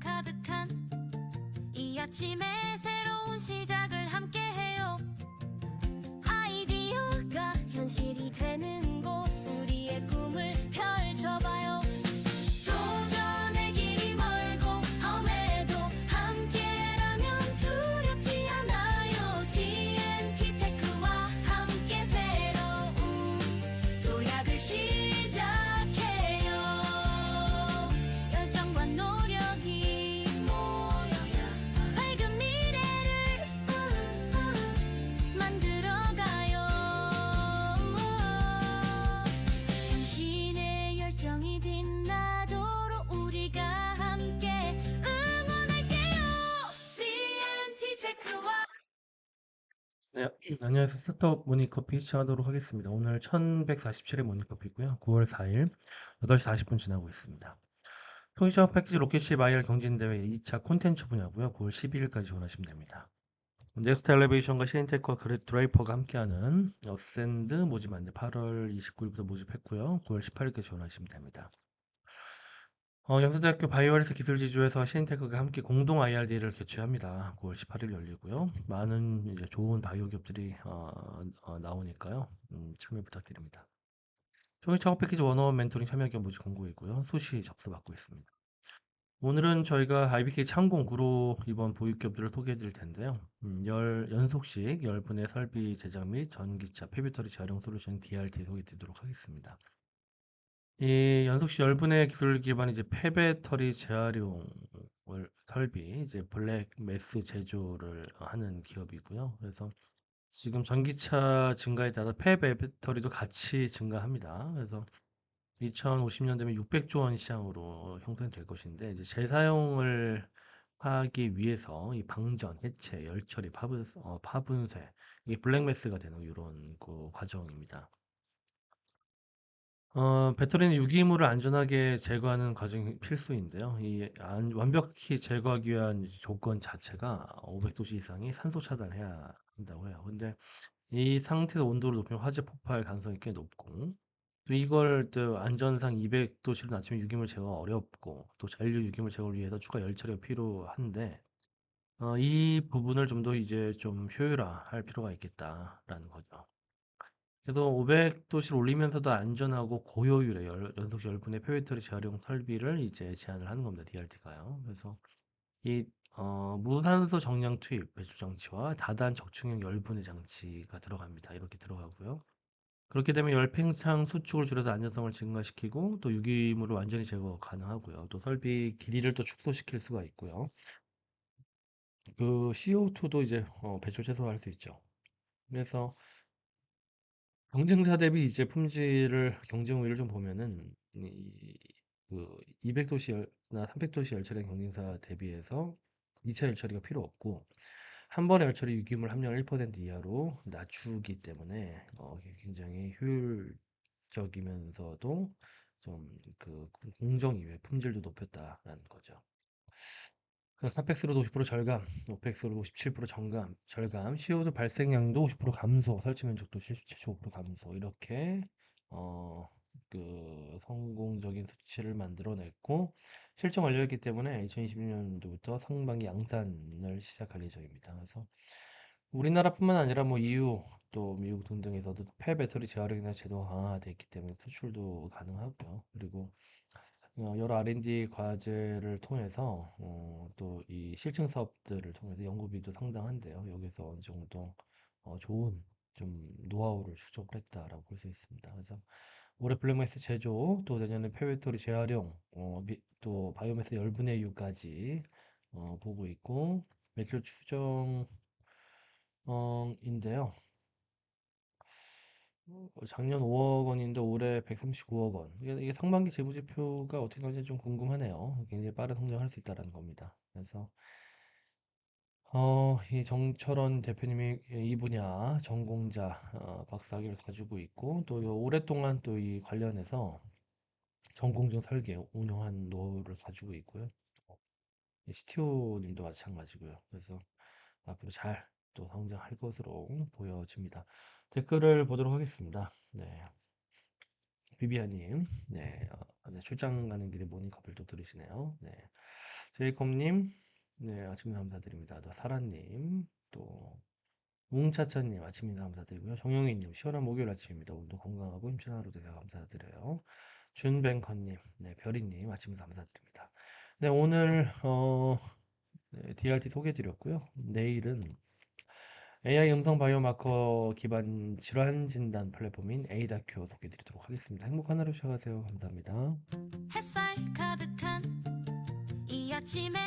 가득한 이 아침에 새로운 시작 네, 안녕하세요. 스타트업 모닝커피 시작하도록 하겠습니다. 오늘 1147회 모닝커피고요. 9월 4일 8시 40분 지나고 있습니다. 토이저 패키지 로켓시 마이얼 경진대회 2차 콘텐츠 분야고요. 9월 12일까지 지원하시면 됩니다. 넥스트 엘리베이션과 시인테크와 그레 드라이퍼가 함께하는 어센드 모집 안내 8월 29일부터 모집했고요. 9월 18일까지 지원하시면 됩니다. 어, 연세대학교 바이오헬스 기술지주에서 시인테크가 함께 공동 IRD를 개최합니다. 9월 18일 열리고요. 많은 이제 좋은 바이오 기업들이 어, 어, 나오니까요. 음, 참여 부탁드립니다. 초기 창업 패키지 원어원 멘토링 참여 기업 모집 공고이고요. 수시 접수 받고 있습니다. 오늘은 저희가 IBK 창공 구로 이번 보유 기업들을 소개해 드릴 텐데요. 음, 열 연속식 10분의 설비 제작 및 전기차 폐배터리 재활용 솔루션 DRT 소개해 드리도록 하겠습니다. 이 연속시 열분의 기술 기반 이제 폐배터리 재활용 월- 설비 이제 블랙 매스 제조를 하는 기업이고요. 그래서 지금 전기차 증가에 따라 폐배터리도 같이 증가합니다. 그래서 2050년 되면 600조 원 시장으로 형성될 것인데 이제 재사용을 하기 위해서 이 방전, 해체, 열처리, 파분, 어, 파분쇄, 이 블랙매스가 되는 이런 그 과정입니다. 어, 배터리는 유기물을 안전하게 제거하는 과정이 필수인데요. 이 안- 완벽히 제거하기 위한 조건 자체가 500 도씨 이상의 산소 차단해야 한다고 해요. 근데 이 상태에서 온도를 높이면 화재 폭발 가능성이 꽤 높고, 또 이걸 또 안전상 200 도씨로 낮추면 유기물 제거가 어렵고, 또 잔류 유기물 제거를 위해서 추가 열 처리가 필요한데, 어, 이 부분을 좀 더 이제 좀 효율화할 필요가 있겠다라는 거죠. 그래서 500도씨를 올리면서도 안전하고 고효율의 열, 연속 열분의 폐배터리 재활용 설비를 이제 제안을 하는 겁니다. DRT가요. 그래서 이 어, 무산소 정량 투입 배출 장치와 다단 적층형 열분의 장치가 들어갑니다. 이렇게 들어가고요. 그렇게 되면 열팽창 수축을 줄여서 안전성을 증가시키고 또 유기물을 완전히 제거 가능하고요. 또 설비 길이를 또 축소시킬 수가 있고요. 그 CO2도 이제 어, 배출 최소화할 수 있죠. 그래서 경쟁사 대비 이제 품질을 경쟁 우위를 좀 보면은 이, 그 200도씨 열나 300도씨 열처리 경쟁사 대비해서 2차 열처리가 필요 없고 한 번의 열처리 유기물 함량 1% 이하로 낮추기 때문에 어, 굉장히 효율적이면서도 좀 그 공정 이외 품질도 높였다라는 거죠. 카펙스로도 50% 절감, 오펙스로도 57% 정감, 절감, CO2 발생량도 50% 감소, 설치 면적도 75% 감소 이렇게 어, 그 성공적인 수치를 만들어냈고 실증 완료했기 때문에 2021년도부터 상반기 양산을 시작할 예정입니다. 그래서 우리나라뿐만 아니라 뭐 EU 또 미국 등등에서도 폐 배터리 재활용이나 제도가 강화되어 있기 때문에 수출도 가능하고요. 그리고 어, 여러 R&D 과제를 통해서 어, 또 이 실증 사업들을 통해서 연구비도 상당한데요. 여기서 어느 정도 어, 좋은 좀 노하우를 축적을 했다라고 볼 수 있습니다. 그래서 올해 블랙매스 제조, 또 내년에 폐배터리 재활용, 어, 미- 또 바이오매스 열분의 유까지 어, 보고 있고 매출 추정 어, 인데요. 어, 작년 5억 원인데 올해 139억 원. 이게, 상반기 재무제표가 어떻게 나올지 좀 궁금하네요. 굉장히 빠른 성장할 수 있다는 겁니다. 그래서 어, 이 정철원 대표님이 이 분야 전공자 어, 박사학위를 가지고 있고 또요 오랫동안 또 이 관련해서 전공정 설계 운영한 노하우를 가지고 있고요. CTO 님도 마찬가지고요. 그래서 앞으로 잘 또 성장할 것으로 보여집니다. 댓글을 보도록 하겠습니다. 네. 비비아님, 네, 어, 네, 출장 가는 길에 모닝 커피를 또 들으시네요. 네, 제이콥님, 네, 아침 감사드립니다. 또 사라님, 또 웅차차님 아침 인사 감사드리고요. 정영희님 시원한 목요일 아침입니다. 오늘도 건강하고 힘찬 하루 되세요. 감사드려요. 준뱅커님, 네, 별이님 아침 인사 감사드립니다. 네, 오늘 어, 네, DRT 소개해드렸고요. 내일은 AI 음성 바이오마커 기반 질환 진단 플랫폼인 에이다큐 소개해드리도록 하겠습니다. 행복한 하루 시작하세요. 감사합니다. 햇살 가득한 이 아침에